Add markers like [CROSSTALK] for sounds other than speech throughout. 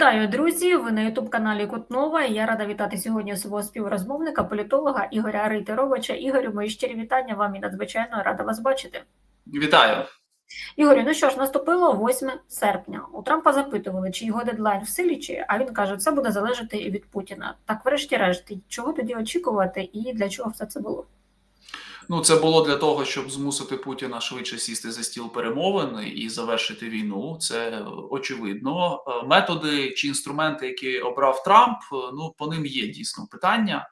Вітаю, друзі! Ви на ютуб-каналі Кутнова. Я рада вітати сьогодні свого співрозмовника, політолога Ігоря Рейтеровича. Ігорю, мої щирі вітання вам і надзвичайно рада вас бачити. Вітаю. Ігорю, ну що ж, наступило 8 серпня. У Трампа запитували, чи його дедлайн в силі, чи а він каже, це буде залежати від Путіна. Так, врешті-решт, чого тоді очікувати і для чого все це було? Ну, це було для того, щоб змусити Путіна швидше сісти за стіл перемовин і завершити війну. Це очевидно. Е, Методи чи інструменти, які обрав Трамп, е, ну по ним є дійсно питання.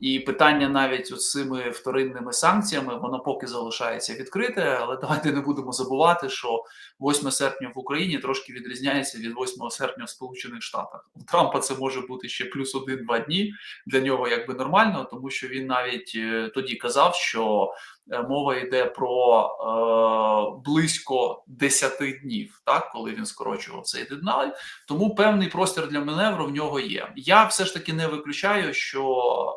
І питання навіть з цими вторинними санкціями, воно поки залишається відкрите, але давайте не будемо забувати, що 8 серпня в Україні трошки відрізняється від 8 серпня в Сполучених Штатах. У Трампа це може бути ще плюс один-два дні. Для нього якби нормально, тому що він навіть е, тоді казав, що е, мова йде про е, близько 10 днів, так коли він скорочував цей дедлайн. Тому певний простір для маневру в нього є. Я все ж таки не виключаю, що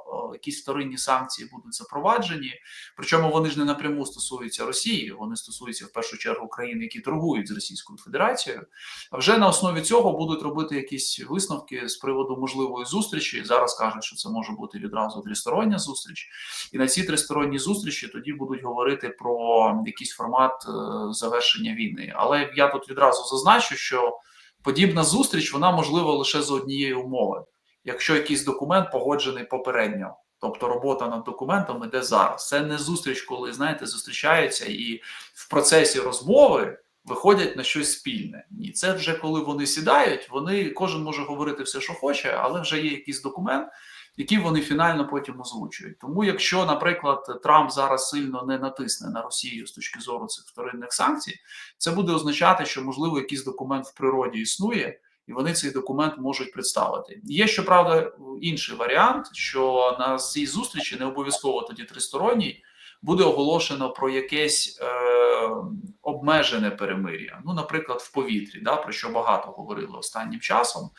е, якісь вторинні санкції будуть запроваджені. Причому вони ж не напряму стосуються Росії, вони стосуються в першу чергу країн, які торгують з Російською Федерацією. Вже на основі цього будуть робити якісь висновки з приводу можливої зустрічі. Зараз кажуть, що це може бути відразу тристороння зустріч, і на ці тристоронні зустрічі тоді будуть говорити про якийсь формат е, завершення війни. Але я тут відразу зазначу, що подібна зустріч вона можлива лише за однієї умови, якщо якийсь документ погоджений попередньо. Тобто робота над документом іде зараз. Це не зустріч, коли знаєте, зустрічаються і в процесі розмови виходять на щось спільне. Ні, це вже коли вони сідають, вони кожен може говорити все, що хоче, але вже є якийсь документ, який вони фінально потім озвучують. Тому, якщо, наприклад, Трамп зараз сильно не натисне на Росію з точки зору цих вторинних санкцій, це буде означати, що можливо якийсь документ в природі існує і вони цей документ можуть представити. Є щоправда інший варіант, що на цій зустрічі не обов'язково тоді тристоронній буде оголошено про якесь е, обмежене перемир'я. Ну, наприклад, в повітрі, да, про що багато говорили останнім часом.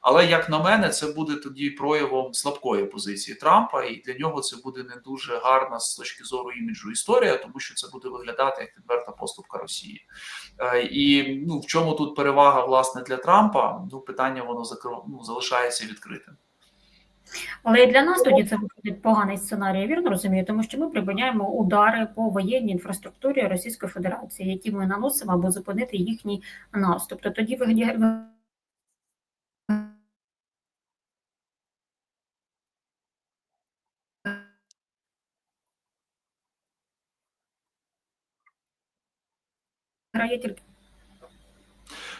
Але як на мене, це буде тоді проявом слабкої позиції Трампа, і для нього це буде не дуже гарна з точки зору іміджу історія, тому що це буде виглядати як відверта поступка Росії. Е, і ну в чому тут перевага власне для Трампа? Ну питання воно закро... ну, залишається відкритим. Але і для нас тоді це виходить поганий сценарій, я вірно розумію, тому що ми припиняємо удари по воєнній інфраструктурі Російської Федерації, які ми наносимо аби зупинити їхній наступ. Тобто тоді виглядає.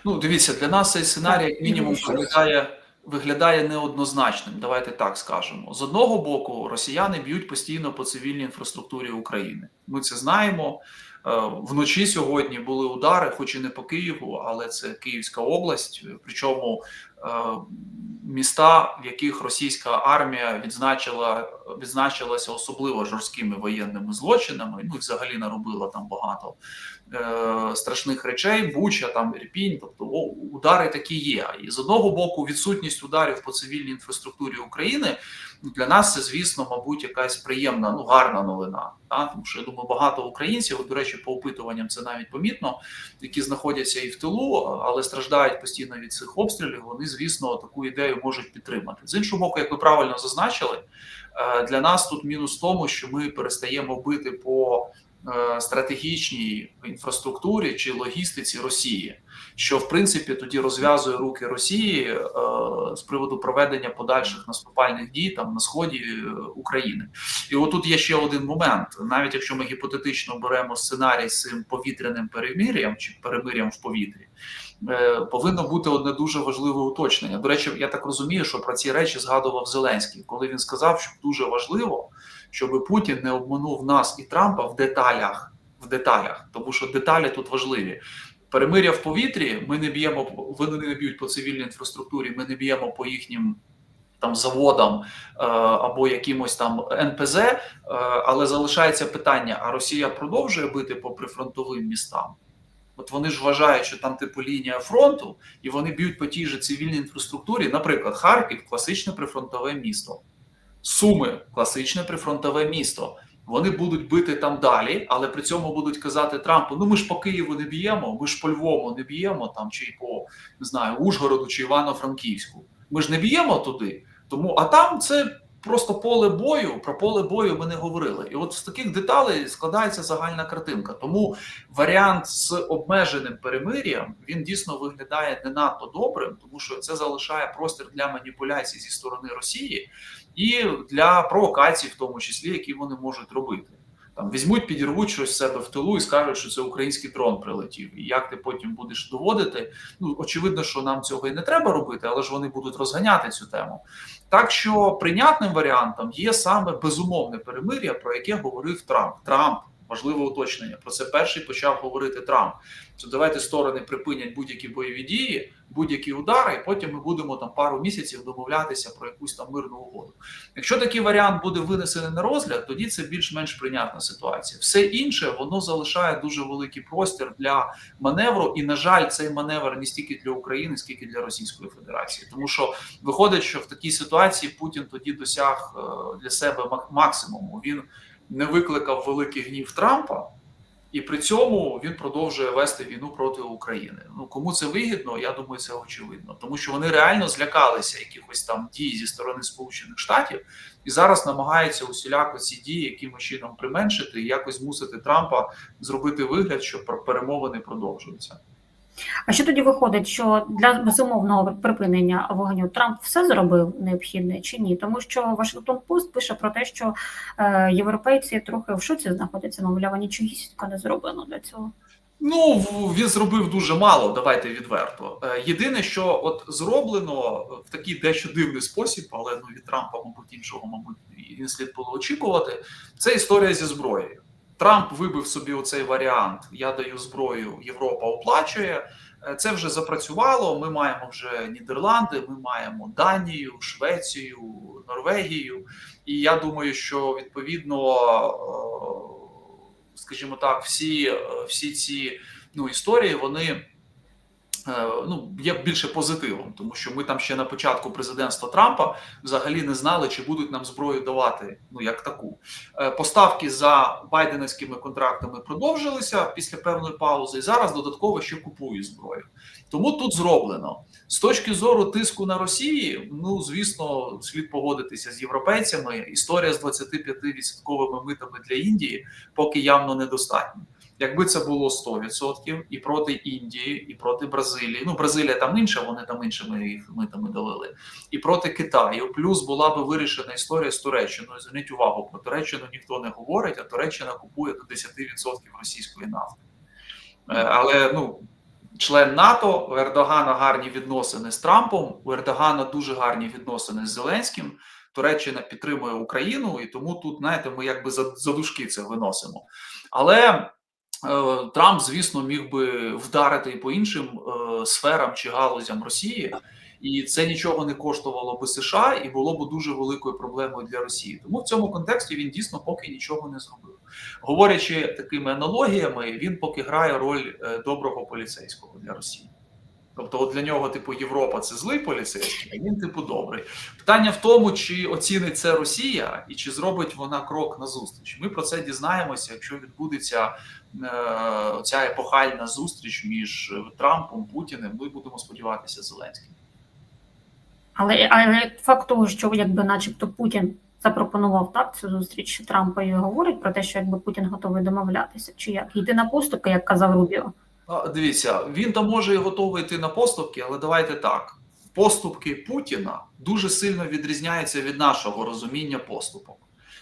Ну, дивіться, для нас цей сценарій, як мінімум, виглядає виглядає неоднозначним. Давайте так скажемо. З одного боку, росіяни б'ють постійно по цивільній інфраструктурі України. Ми це знаємо. Е, вночі сьогодні були удари, хоч і не по Києву, але це Київська область. Причому е, міста, в яких російська армія відзначила відзначилася особливо жорсткими воєнними злочинами. Ну і взагалі наробила там багато е, страшних речей. Буча, там Ірпінь, тобто о, удари такі є. І з одного боку, відсутність ударів по цивільній інфраструктурі України для нас це, звісно, мабуть, якась приємна, ну гарна новина. Та? Тому що я думаю, багато українців, до речі, по опитуванням це навіть помітно, які знаходяться і в тилу, але страждають постійно від цих обстрілів. Вони, звісно, таку ідею можуть підтримати. З іншого боку, як ви правильно зазначили, е, для нас тут мінус в тому, що ми перестаємо бити по стратегічній інфраструктурі чи логістиці Росії, що в принципі тоді розв'язує руки Росії е, з приводу проведення подальших наступальних дій там на сході е, України. І отут є ще один момент: навіть якщо ми гіпотетично беремо сценарій з цим повітряним перемир'ям чи перемир'ям в повітрі. Повинно бути одне дуже важливе уточнення. До речі, я так розумію, що про ці речі згадував Зеленський, коли він сказав, що дуже важливо, щоб Путін не обманув нас і Трампа в деталях, в деталях, тому що деталі тут важливі. Перемиря в повітрі. Ми не б'ємо вони не б'ють по цивільній інфраструктурі. Ми не б'ємо по їхнім. Там заводам е, або якимось там НПЗ, е, але залишається питання: а Росія продовжує бити по прифронтовим містам? От вони ж вважають, що там типу лінія фронту, і вони б'ють по тій же цивільній інфраструктурі. Наприклад, Харків класичне прифронтове місто. Суми класичне прифронтове місто. Вони будуть бити там далі, але при цьому будуть казати Трампу: ну ми ж по Києву не б'ємо, ми ж по Львову не б'ємо там чи по не знаю Ужгороду чи Івано-Франківську. Ми ж не б'ємо туди. Тому а там це просто поле бою. Про поле бою ми не говорили. І от з таких деталей складається загальна картинка. Тому варіант з обмеженим перемир'ям він дійсно виглядає не надто добрим, тому що це залишає простір для маніпуляцій зі сторони Росії і для провокацій, в тому числі, які вони можуть робити. Там візьмуть, підірвуть щось себе в тилу і скажуть, що це український дрон прилетів. І як ти потім будеш доводити? Ну очевидно, що нам цього і не треба робити, але ж вони будуть розганяти цю тему. Так що прийнятним варіантом є саме безумовне перемир'я, про яке говорив Трамп. Трамп важливе уточнення. Про це перший почав говорити Трамп. Що давайте сторони припинять будь-які бойові дії, будь-які удари, і потім ми будемо там пару місяців домовлятися про якусь там мирну угоду. Якщо такий варіант буде винесений на розгляд, тоді це більш-менш прийнятна ситуація. Все інше воно залишає дуже великий простір для маневру, і на жаль, цей маневр не стільки для України, скільки для Російської Федерації, тому що виходить, що в такій ситуації Путін тоді досяг е, для себе максимуму. Він не викликав великий гнів Трампа, і при цьому він продовжує вести війну проти України. Ну кому це вигідно? Я думаю, це очевидно, тому що вони реально злякалися якихось там дій зі сторони Сполучених Штатів і зараз намагаються усіляко ці дії якимось чином применшити і якось змусити Трампа зробити вигляд, що пер- перемовини продовжуються. А що тоді виходить, що для безумовного припинення вогню Трамп все зробив необхідне чи ні? Тому що Вашингтон Пост пише про те, що е, європейці трохи в шоці знаходяться, мовляв, нічогісінько не зроблено для цього. Ну він зробив дуже мало. Давайте відверто. Е, Єдине, що от зроблено е, в такий дещо дивний спосіб, але ну від Трампа, мабуть, іншого, мабуть, і слід було очікувати. Це історія зі зброєю. Трамп вибив собі оцей варіант: я даю зброю, Європа оплачує. Е, Це вже запрацювало. Ми маємо вже Нідерланди, ми маємо Данію, Швецію, Норвегію. І я думаю, що відповідно, е, скажімо так, всі, е, всі ці ну, історії вони. Е, Ну, є більше позитивом, тому що ми там ще на початку президентства Трампа взагалі не знали, чи будуть нам зброю давати, ну як таку. Е, Поставки за байденівськими контрактами продовжилися після певної паузи, і зараз додатково ще купують зброю. Тому тут зроблено з точки зору тиску на Росії. Ну звісно, слід погодитися з європейцями. Історія з 25% митами для Індії поки явно недостатня. Якби це було 100% і проти Індії, і проти Бразилії. Ну, Бразилія там інша, вони там іншими їх митами давили, і проти Китаю. Плюс була би вирішена історія з Туреччиною. Зверніть увагу, про Туреччину ніхто не говорить, а Туреччина купує до 10% російської нафти. Е, Але ну. Член НАТО у Ердогана гарні відносини з Трампом. У Ердогана дуже гарні відносини з Зеленським. Туреччина підтримує Україну, і тому тут, знаєте, ми якби за, за дужки це виносимо. Але Трамп, звісно, міг би вдарити по іншим е, сферам чи галузям Росії, і це нічого не коштувало би США і було б дуже великою проблемою для Росії. Тому в цьому контексті він дійсно поки нічого не зробив. Говорячи такими аналогіями, він поки грає роль е, доброго поліцейського для Росії. Тобто, от для нього, типу, Європа це злий поліцейський, а він, типу, добрий. Питання в тому, чи оцінить це Росія і чи зробить вона крок назустріч. Ми про це дізнаємося, якщо відбудеться е, ця епохальна зустріч між Трампом, Путіним. Ми будемо сподіватися Зеленським. Але, але факт того, що якби, начебто, Путін запропонував так цю зустріч Трампа і говорить про те, що якби Путін готовий домовлятися, чи як йти на поступки, як казав Рубіо. Дивіться, він там може і готовий йти на поступки, але давайте так. Поступки Путіна дуже сильно відрізняються від нашого розуміння поступок.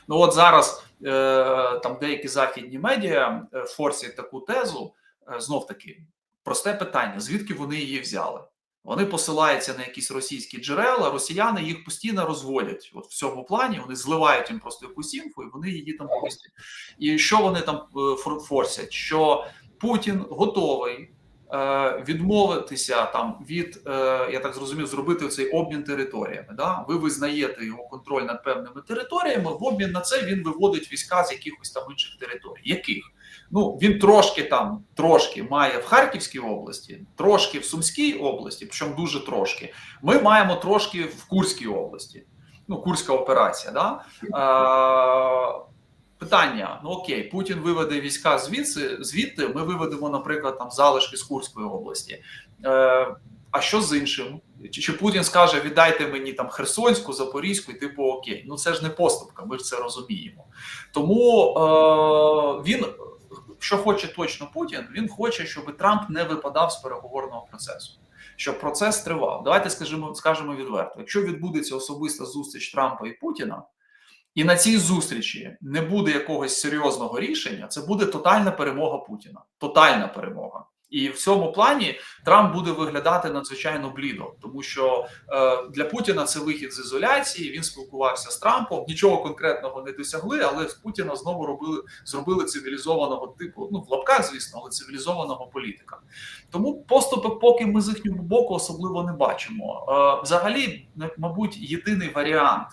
Ну от зараз е, там деякі західні медіа е, форсять таку тезу. Е, знов таки, просте питання: звідки вони її взяли? Вони посилаються на якісь російські джерела, росіяни їх постійно розводять. От в цьому плані вони зливають їм просто якусь інфу, і вони її там повістять. І що вони там е, форсять? Що Путін готовий е, відмовитися там від, е, я так зрозумів, зробити цей обмін територіями. Да? Ви визнаєте його контроль над певними територіями. В обмін на це він виводить війська з якихось там інших територій. Яких? Ну він трошки там, трошки має в Харківській області, трошки в Сумській області, причому дуже трошки. Ми маємо трошки в Курській області. Ну, Курська операція, да? Е, питання: ну окей, Путін виведе війська звідси, звідти ми виведемо, наприклад, там залишки з Курської області. Е, а що з іншим? Чи, чи Путін скаже: віддайте мені там Херсонську, Запорізьку, і типу окей, ну це ж не поступка, ми ж це розуміємо. Тому е, він що хоче точно Путін, він хоче, щоб Трамп не випадав з переговорного процесу. Щоб процес тривав. Давайте скажемо, скажемо відверто: якщо відбудеться особиста зустріч Трампа і Путіна, і на цій зустрічі не буде якогось серйозного рішення, це буде тотальна перемога Путіна. Тотальна перемога. І в цьому плані Трамп буде виглядати надзвичайно блідо, тому що е, для Путіна це вихід з ізоляції. Він спілкувався з Трампом, нічого конкретного не досягли, але з Путіна знову робили зробили цивілізованого типу. Ну в лапках, звісно, але цивілізованого політика. Тому поступок, поки ми з їхнього боку особливо не бачимо. Е, взагалі, мабуть, єдиний варіант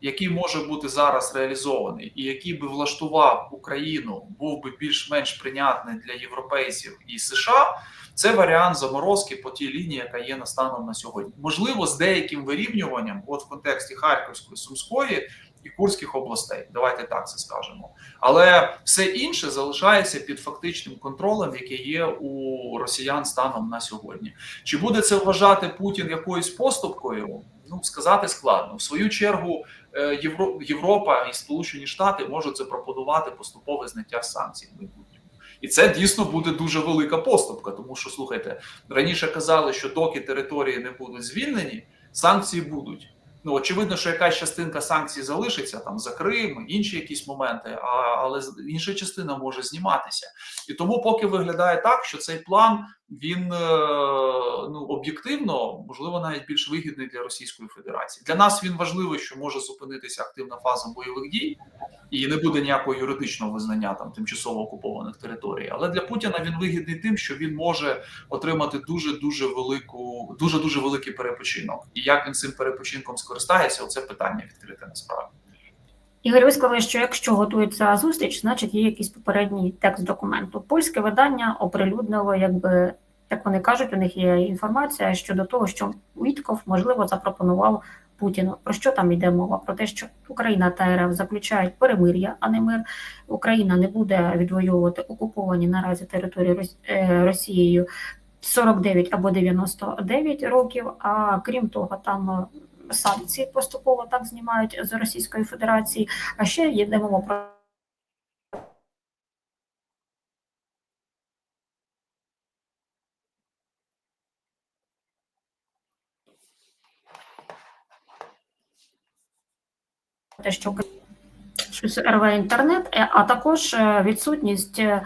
який може бути зараз реалізований, і який би влаштував Україну, був би більш-менш прийнятний для європейців і США. Це варіант заморозки по тій лінії, яка є на станом на сьогодні. Можливо, з деяким вирівнюванням, от в контексті Харківської, Сумської і Курських областей. Давайте так це скажемо. Але все інше залишається під фактичним контролем, який є у росіян станом на сьогодні. Чи буде це вважати Путін якоюсь поступкою? Ну сказати складно. В свою чергу е, Євро, Європа і Сполучені Штати можуть запропонувати поступове зняття санкцій в майбутньому. І це дійсно буде дуже велика поступка, тому що слухайте раніше казали, що доки території не будуть звільнені, санкції будуть. Ну очевидно, що якась частинка санкцій залишиться там за Крим, інші якісь моменти, а але інша частина може зніматися, і тому поки виглядає так, що цей план він е, ну об'єктивно можливо навіть більш вигідний для Російської Федерації. Для нас він важливий, що може зупинитися активна фаза бойових дій, і не буде ніякого юридичного визнання там тимчасово окупованих територій. Але для Путіна він вигідний тим, що він може отримати дуже дуже велику, дуже дуже великий перепочинок. І як він цим перепочинком скористається, оце питання відкрите насправді. Ігор, ви сказали, що якщо готується зустріч, значить є якийсь попередній текст документу. Польське видання оприлюднило, якби як вони кажуть, у них є інформація щодо того, що Вітков можливо запропонував Путіну. Про що там йде мова? Про те, що Україна та РФ заключають перемир'я, а не мир. Україна не буде відвоювати окуповані наразі території Росією 49 або 99 років. А крім того, там санкції поступово так знімають з Російської Федерації. А ще є мова про. Те, що щось рве інтернет, е, а також е, відсутність е,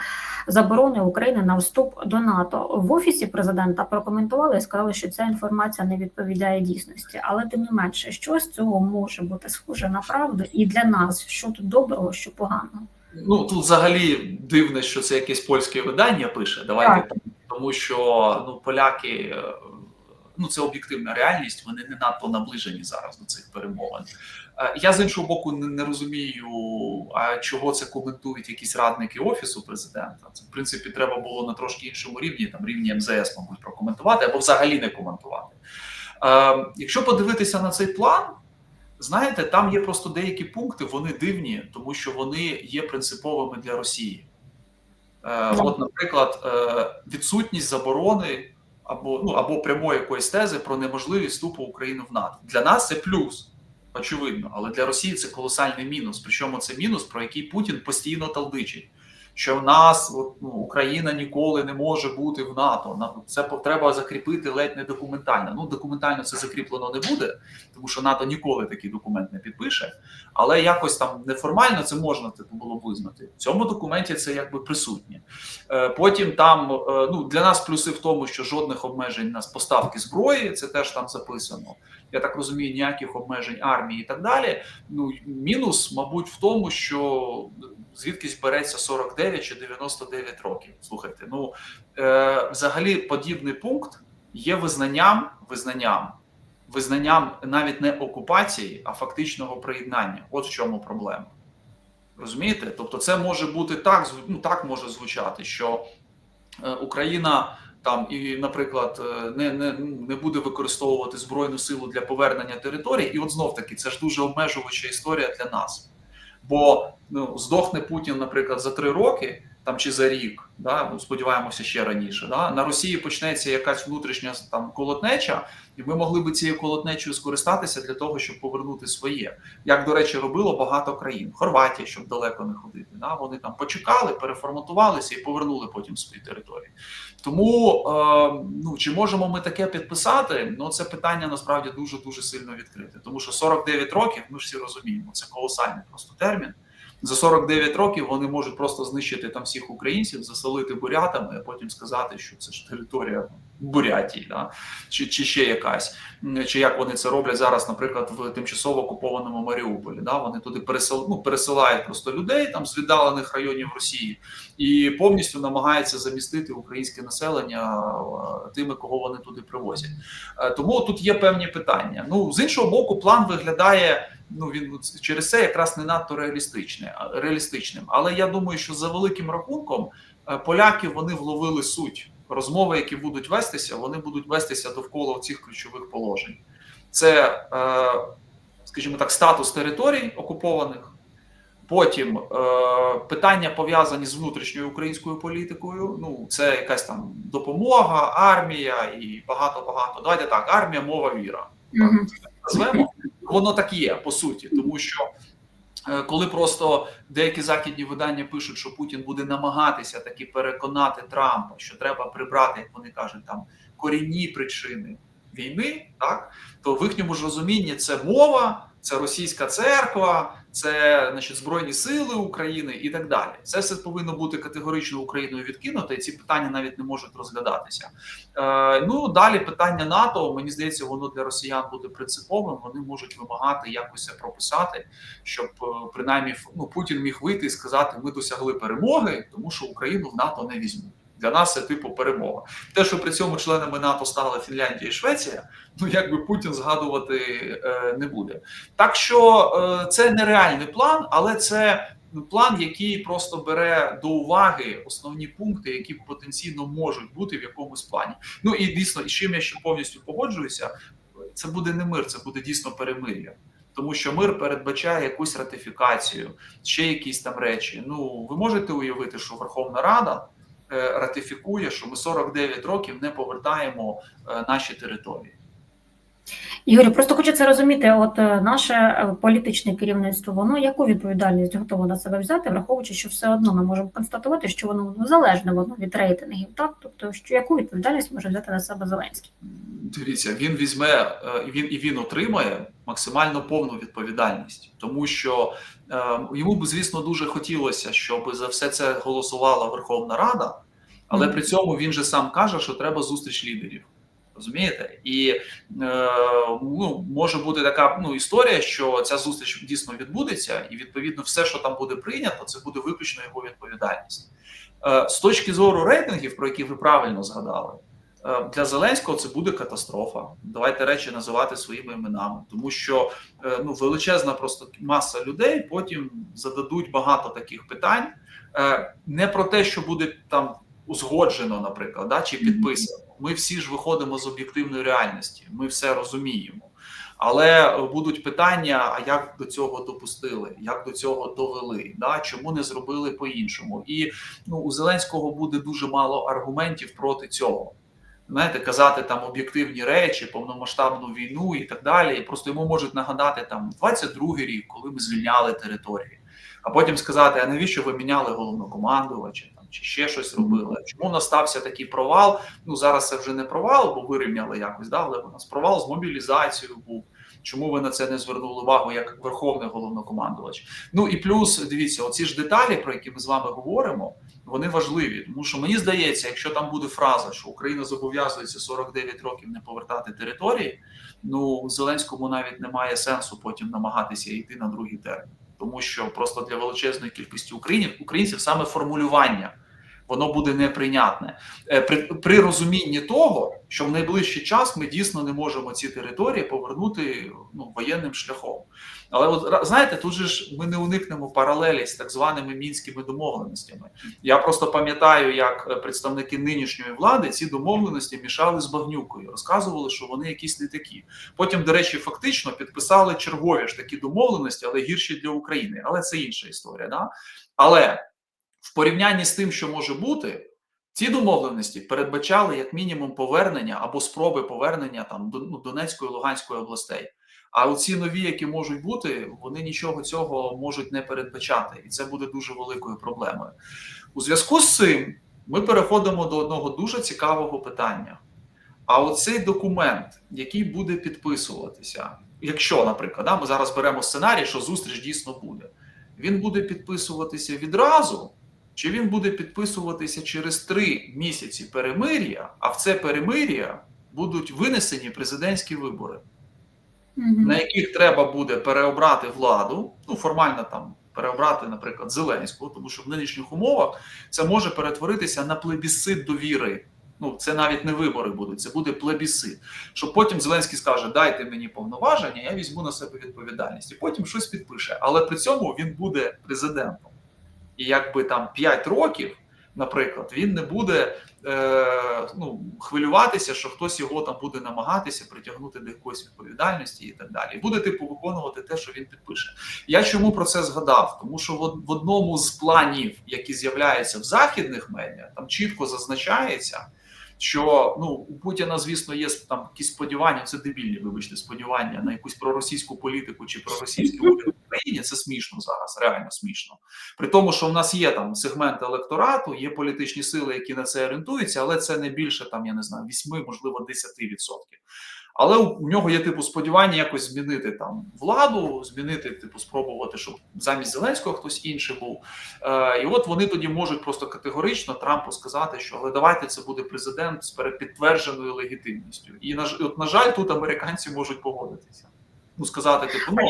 заборони України на вступ до НАТО в офісі президента прокоментували і сказали, що ця інформація не відповідає дійсності. Але тим не менше, що з цього може бути схоже на правду, і для нас що тут доброго, що поганого. Ну тут взагалі дивно, що це якесь польське видання пише. Давайте так. тому, що ну поляки. Ну, це об'єктивна реальність. Вони не надто наближені зараз до цих перемовин. Я з іншого боку не, не розумію, а чого це коментують якісь радники офісу президента. Це в принципі треба було на трошки іншому рівні, там рівні МЗС, мабуть, прокоментувати або взагалі не коментувати. Е, Якщо подивитися на цей план, знаєте, там є просто деякі пункти, вони дивні, тому що вони є принциповими для Росії. Е, От, наприклад, е, відсутність заборони або ну або прямої якоїсь тези про неможливість вступу України в НАТО. Для нас це плюс, очевидно, але для Росії це колосальний мінус. Причому це мінус, про який Путін постійно талдичить. Що в нас от, ну, Україна ніколи не може бути в НАТО. Це треба закріпити ледь не документально. Ну документально це закріплено не буде, тому що НАТО ніколи такий документ не підпише. Але якось там неформально це можна типу було визнати. В цьому документі це якби присутнє. Е, потім там е, ну для нас плюси в тому, що жодних обмежень на поставки зброї, це теж там записано. Я так розумію, ніяких обмежень армії і так далі. Ну мінус, мабуть, в тому, що звідкись береться 49 чи 99 років. Слухайте, ну е, взагалі подібний пункт є визнанням, визнанням, визнанням навіть не окупації, а фактичного приєднання. От в чому проблема. Розумієте? Тобто, це може бути так, ну так може звучати, що е, Україна. Там і, наприклад, не не, не буде використовувати збройну силу для повернення території, і от знов таки це ж дуже обмежувача історія для нас. Бо ну здохне Путін, наприклад, за три роки там чи за рік, да ну сподіваємося ще раніше. Да на Росії почнеться якась внутрішня там колотнеча, і ми могли би цією колотнечею скористатися для того, щоб повернути своє, як до речі, робило багато країн. Хорватія, щоб далеко не ходити. Да, вони там почекали, переформатувалися і повернули потім свої території. Тому е, ну чи можемо ми таке підписати? Ну це питання насправді дуже дуже сильно відкрите, тому що 49 років, ми ж всі розуміємо, це колосальний просто термін. За 49 років вони можуть просто знищити там всіх українців, заселити бурятами, а потім сказати, що це ж територія Бурятії, да? чи чи ще якась, чи як вони це роблять зараз, наприклад, в тимчасово окупованому Маріуполі. Да? Вони туди пересил, ну, пересилають просто людей там з віддалених районів Росії і повністю намагаються замістити українське населення тими, кого вони туди привозять. Тому тут є певні питання. Ну з іншого боку, план виглядає. Ну він через це якраз не надто реалістичне, реалістичним. Але я думаю, що за великим рахунком поляки вони вловили суть розмови, які будуть вестися, вони будуть вестися довкола цих ключових положень. Це, скажімо так, статус територій окупованих. Потім е, питання пов'язані з внутрішньою українською політикою. Ну, це якась там допомога, армія і багато багато. Давайте так: армія, мова, віра. Так, назвемо. Воно так є по суті, тому що е, коли просто деякі західні видання пишуть, що Путін буде намагатися таки переконати Трампа, що треба прибрати, як вони кажуть, там корінні причини війни, так то в їхньому ж розумінні це мова, це російська церква, це значить збройні сили України і так далі. Це все повинно бути категорично Україною відкинуто, і ці питання навіть не можуть розглядатися. Е, Ну далі питання НАТО. Мені здається, воно для росіян буде принциповим. Вони можуть вимагати якось прописати, щоб е, принаймні ну Путін міг вийти і сказати: ми досягли перемоги, тому що Україну в НАТО не візьмуть. Для нас це типу перемога. Те, що при цьому членами НАТО стали Фінляндія і Швеція, ну якби Путін згадувати е, не буде. Так що е, це нереальний план, але це план, який просто бере до уваги основні пункти, які потенційно можуть бути в якомусь плані. Ну і дійсно, і чим я ще повністю погоджуюся, це буде не мир, це буде дійсно перемир'я. Тому що мир передбачає якусь ратифікацію, ще якісь там речі. Ну ви можете уявити, що Верховна Рада. Ратифікує, що ми 49 років не повертаємо наші території. Ігорю, просто хочу це розуміти. От е, наше е, політичне керівництво, воно яку відповідальність готове на себе взяти, враховуючи, що все одно ми можемо констатувати, що воно залежне воно від рейтингів, так тобто, що яку відповідальність може взяти на себе Зеленський? Дивіться, він візьме е, він і він отримає максимально повну відповідальність, тому що йому б, звісно, дуже хотілося, щоб за все це голосувала Верховна Рада, але mm -hmm. при цьому він же сам каже, що треба зустріч лідерів. Розумієте, і е, ну може бути така ну історія, що ця зустріч дійсно відбудеться, і відповідно все, що там буде прийнято, це буде виключно його відповідальність е, з точки зору рейтингів, про які ви правильно згадали. Е, для Зеленського це буде катастрофа. Давайте речі називати своїми іменами, тому що е, ну величезна просто маса людей потім зададуть багато таких питань, е, не про те, що буде там узгоджено, наприклад, да, чи підписано. Ми всі ж виходимо з об'єктивної реальності, ми все розуміємо. Але будуть питання: а як до цього допустили, як до цього довели, да чому не зробили по-іншому? І ну у Зеленського буде дуже мало аргументів проти цього. Знаєте, казати там об'єктивні речі, повномасштабну війну і так далі. І просто йому можуть нагадати там 22-й рік, коли ми звільняли території, а потім сказати: а навіщо ви міняли головнокомандувача? Чи ще щось робили. Чому настався такий провал? Ну зараз це вже не провал, бо вирівняли якось, да, але у нас провал з мобілізацією був. Чому ви на це не звернули увагу як верховний головнокомандувач? Ну і плюс дивіться, оці ж деталі, про які ми з вами говоримо, вони важливі. Тому що мені здається, якщо там буде фраза, що Україна зобов'язується 49 років не повертати території, ну Зеленському навіть немає сенсу потім намагатися йти на другий термін, тому що просто для величезної кількості українців українців саме формулювання воно буде неприйнятне Е, при, при розумінні того, що в найближчий час ми дійсно не можемо ці території повернути ну, воєнним шляхом. Але от знаєте, тут же ж ми не уникнемо паралелі з так званими мінськими домовленостями. Я просто пам'ятаю, як представники нинішньої влади ці домовленості мішали з багнюкою, розказували, що вони якісь не такі. Потім, до речі, фактично підписали чергові ж такі домовленості, але гірші для України. Але це інша історія. Да? Але в порівнянні з тим, що може бути, ці домовленості передбачали як мінімум повернення або спроби повернення там ну, Донецької Луганської областей. А оці нові, які можуть бути, вони нічого цього можуть не передбачати, і це буде дуже великою проблемою. У зв'язку з цим ми переходимо до одного дуже цікавого питання. А оцей документ, який буде підписуватися, якщо, наприклад, да, ми зараз беремо сценарій, що зустріч дійсно буде, він буде підписуватися відразу, чи він буде підписуватися через три місяці перемир'я, а в це перемир'я будуть винесені президентські вибори Мгм. на яких треба буде переобрати владу, ну формально там переобрати, наприклад, Зеленського, тому що в нинішніх умовах це може перетворитися на плебісцит довіри. Ну, це навіть не вибори будуть, це буде плебісцит. Що потім Зеленський скаже: дайте мені повноваження, я візьму на себе відповідальність, і потім щось підпише. Але при цьому він буде президентом. І якби там 5 років, наприклад, він не буде е, ну, хвилюватися, що хтось його там буде намагатися притягнути до якоїсь відповідальності і так далі. Буде типу виконувати те, що він підпише. Я чому про це згадав? Тому що в одному з планів, які з'являються в західних медіа, там чітко зазначається. Що ну у Путіна, звісно, є там якісь сподівання, це дебільні, вибачте, сподівання на якусь проросійську політику чи проросійський уряд в Україні. Це смішно зараз, реально смішно. При тому, що в нас є там сегмент електорату, є політичні сили, які на це орієнтуються, але це не більше там, я не знаю, 8, можливо, 10%. Але у нього є типу сподівання якось змінити там владу, змінити, типу, спробувати, щоб замість Зеленського хтось інший був. Е, і от вони тоді можуть просто категорично Трампу сказати, що але давайте це буде президент з перепідтвердженою легітимністю. І на от, на жаль, тут американці можуть погодитися. Ну сказати, типу, ну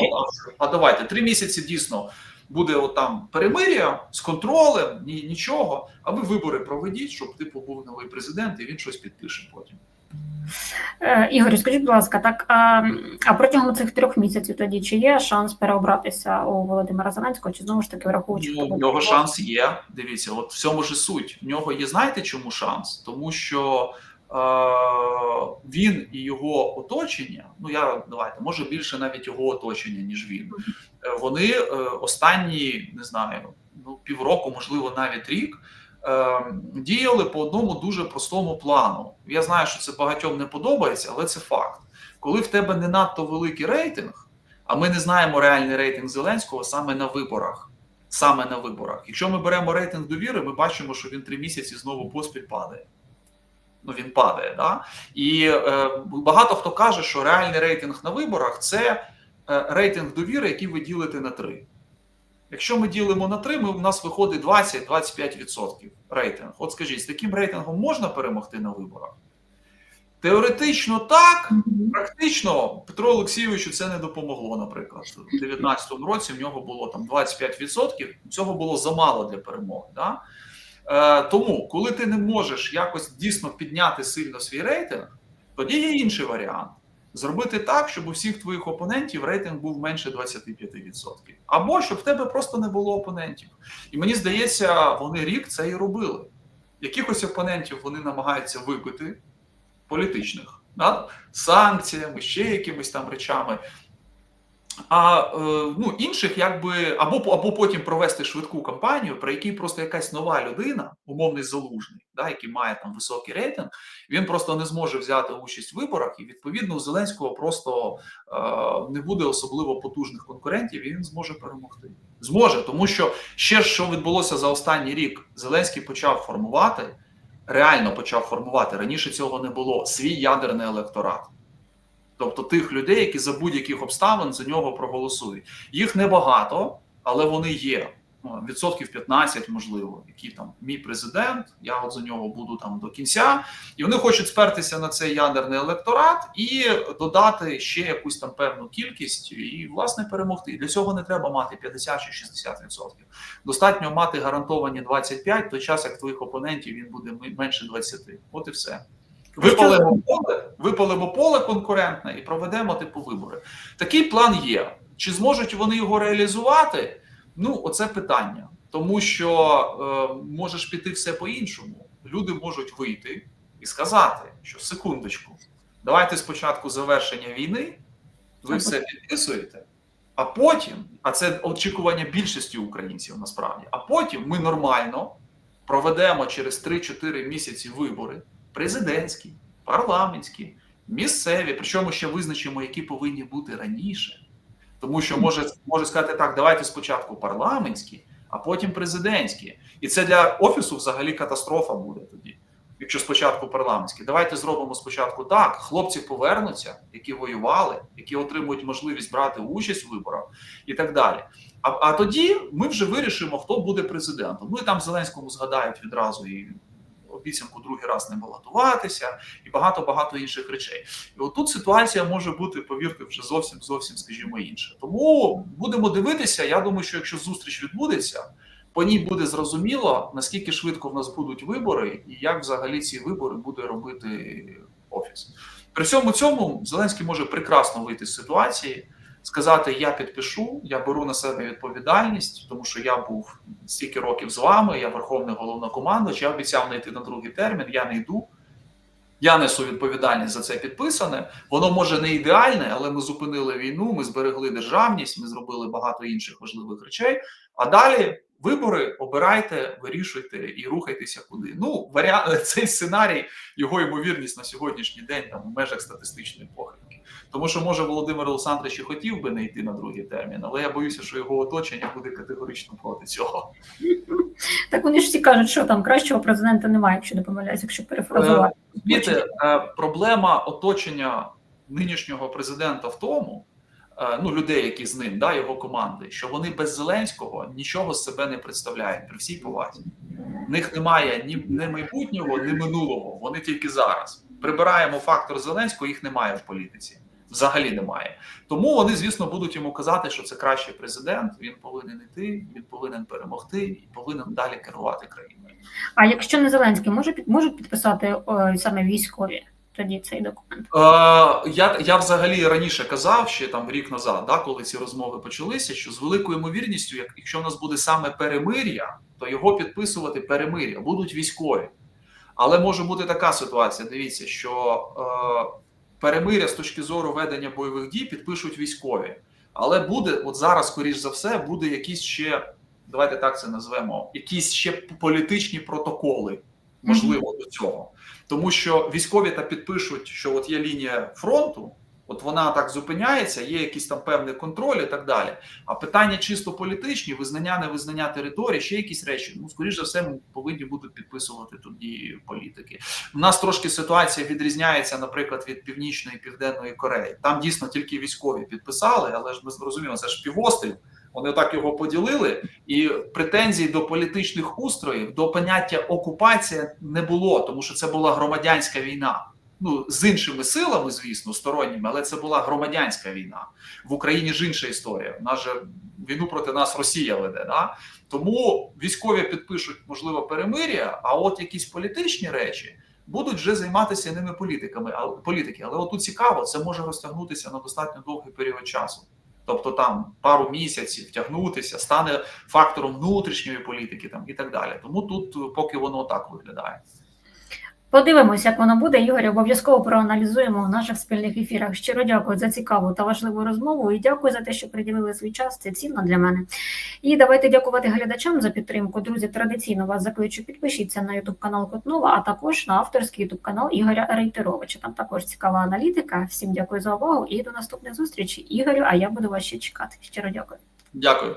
а, а давайте три місяці дійсно буде от там перемир'я з контролем, ні, нічого. А ви вибори проведіть, щоб типу був новий президент, і він щось підпише потім. Е, Ігор, скажіть, будь ласка, так а, а протягом цих трьох місяців тоді чи є шанс переобратися у Володимира Зеленського, чи знову ж таки враховуючи Ну, в нього шанс є. Дивіться, от в цьому ж суть. В нього є, знаєте, чому шанс? Тому що е, він і його оточення, ну я давайте, може більше навіть його оточення, ніж він. Е, Вони е, останні, не знаю, ну півроку, можливо, навіть рік. Е, Діяли по одному дуже простому плану. Я знаю, що це багатьом не подобається, але це факт. Коли в тебе не надто великий рейтинг, а ми не знаємо реальний рейтинг Зеленського саме на виборах. Саме на виборах. Якщо ми беремо рейтинг довіри, ми бачимо, що він три місяці знову поспіль падає. Ну він падає, да? І е, багато хто каже, що реальний рейтинг на виборах це е, рейтинг довіри, який ви ділите на три. Якщо ми ділимо на три, ми, у нас виходить 20-25% рейтинг. От скажіть, з таким рейтингом можна перемогти на виборах? Теоретично так, Практично Петру Олексійовичу це не допомогло. Наприклад, у 2019 році в нього було там 25%, Цього було замало для перемоги. Да? Е, тому, коли ти не можеш якось дійсно підняти сильно свій рейтинг, тоді є інший варіант. Зробити так, щоб у всіх твоїх опонентів рейтинг був менше 25%. Або щоб в тебе просто не було опонентів. І мені здається, вони рік це і робили. Якихось опонентів вони намагаються вибити політичних да? санкціями, ще якимись там речами. А е, ну, інших, якби або або потім провести швидку кампанію, при якій просто якась нова людина, умовний залужний, да, який має там високий рейтинг, він просто не зможе взяти участь в виборах, і відповідно у Зеленського просто е, не буде особливо потужних конкурентів, і він зможе перемогти. Зможе, тому що ще що відбулося за останній рік, Зеленський почав формувати, реально почав формувати раніше цього не було свій ядерний електорат. Тобто тих людей, які за будь-яких обставин за нього проголосують. Їх небагато, але вони є. ну, відсотків 15, можливо, який там мій президент, я от за нього буду там до кінця, і вони хочуть спертися на цей ядерний електорат і додати ще якусь там певну кількість і власне перемогти. Для цього не треба мати 50 чи 60 відсотків. Достатньо мати гарантовані 25, в той час як твоїх опонентів він буде менше 20. От і все. Випалимо поле, випалимо поле конкурентне і проведемо типу вибори. Такий план є. Чи зможуть вони його реалізувати? Ну, оце питання. Тому що е, можеш піти все по-іншому. Люди можуть вийти і сказати, що секундочку, давайте спочатку завершення війни, ви все підписуєте, а потім, а це очікування більшості українців насправді, а потім ми нормально проведемо через 3-4 місяці вибори президентські, парламентські, місцеві, причому ще визначимо, які повинні бути раніше. Тому що може, може сказати так: давайте спочатку парламентські, а потім президентські. І це для офісу взагалі катастрофа буде тоді. Якщо спочатку парламентські, давайте зробимо спочатку так: хлопці повернуться, які воювали, які отримують можливість брати участь у виборах і так далі. А, а тоді ми вже вирішимо, хто буде президентом. Ну і там Зеленському згадають відразу і обіцянку другий раз не балотуватися, і багато багато інших речей. І отут ситуація може бути, повірте, вже зовсім зовсім, скажімо, інша. Тому будемо дивитися. Я думаю, що якщо зустріч відбудеться, по ній буде зрозуміло, наскільки швидко в нас будуть вибори, і як взагалі ці вибори буде робити офіс. При всьому цьому Зеленський може прекрасно вийти з ситуації, сказати: Я підпишу, я беру на себе відповідальність, тому що я був стільки років з вами, я верховний головнокомандувач, я обіцяв не йти на другий термін, я не йду. Я несу відповідальність за це підписане. Воно може не ідеальне, але ми зупинили війну, ми зберегли державність, ми зробили багато інших важливих речей. А далі вибори обирайте, вирішуйте і рухайтеся куди. Ну, варіант [LAUGHS] цей сценарій, його ймовірність на сьогоднішній день там в межах статистичної похибки. Тому що може Володимир Олександрович і хотів би не йти на другий термін, але я боюся, що його оточення буде категорично проти цього. [LAUGHS] Так вони ж всі кажуть, що там кращого президента немає, якщо не помиляюсь, якщо перефразувати. Розумієте, е, проблема оточення нинішнього президента в тому, е, ну людей, які з ним, да, його команди, що вони без Зеленського нічого з себе не представляють при всій повазі. В них немає ні, ні майбутнього, ні минулого. Вони тільки зараз. Прибираємо фактор Зеленського, їх немає в політиці. Взагалі немає. Тому вони, звісно, будуть йому казати, що це кращий президент. Він повинен йти, він повинен перемогти і повинен далі керувати країною. А якщо не Зеленський, може можуть підписати о, саме військові тоді цей документ? Е, я, я взагалі раніше казав, ще там рік назад, да, коли ці розмови почалися, що з великою ймовірністю, як, якщо в нас буде саме перемир'я, то його підписувати перемир'я будуть військові. Але може бути така ситуація. Дивіться, що е, перемир'я з точки зору ведення бойових дій підпишуть військові. Але буде, от зараз, скоріш за все, буде якісь ще, давайте так це назвемо, якісь ще політичні протоколи, можливо, до цього. Тому що військові та підпишуть, що от є лінія фронту, от вона так зупиняється, є якийсь там певний контроль і так далі. А питання чисто політичні, визнання, невизнання території, ще якісь речі. Ну, скоріш за все, ми повинні будуть підписувати тоді політики. У нас трошки ситуація відрізняється, наприклад, від північної і південної Кореї. Там дійсно тільки військові підписали, але ж ми зрозуміємо, це ж півострів. Вони так його поділили, і претензій до політичних устроїв, до поняття окупація не було, тому що це була громадянська війна. Ну з іншими силами, звісно, сторонніми, але це була громадянська війна. В Україні ж інша історія. Нас же війну проти нас Росія веде. Да? Тому військові підпишуть, можливо, перемир'я, а от якісь політичні речі будуть вже займатися ними політиками. А політики, але отут цікаво, це може розтягнутися на достатньо довгий період часу. Тобто там пару місяців втягнутися, стане фактором внутрішньої політики там і так далі. Тому тут поки воно так виглядає. Подивимось, як воно буде. Ігор, обов'язково проаналізуємо в наших спільних ефірах. Щиро дякую за цікаву та важливу розмову і дякую за те, що приділили свій час. Це цінно для мене. І давайте дякувати глядачам за підтримку. Друзі, традиційно вас закличу, підпишіться на Ютуб канал Котнова, а також на авторський Ютуб канал Ігоря Рейтеровича. Там також цікава аналітика. Всім дякую за увагу і до наступних зустрічей. Ігорю, а я буду вас ще чекати. Щиро дякую. Дякую.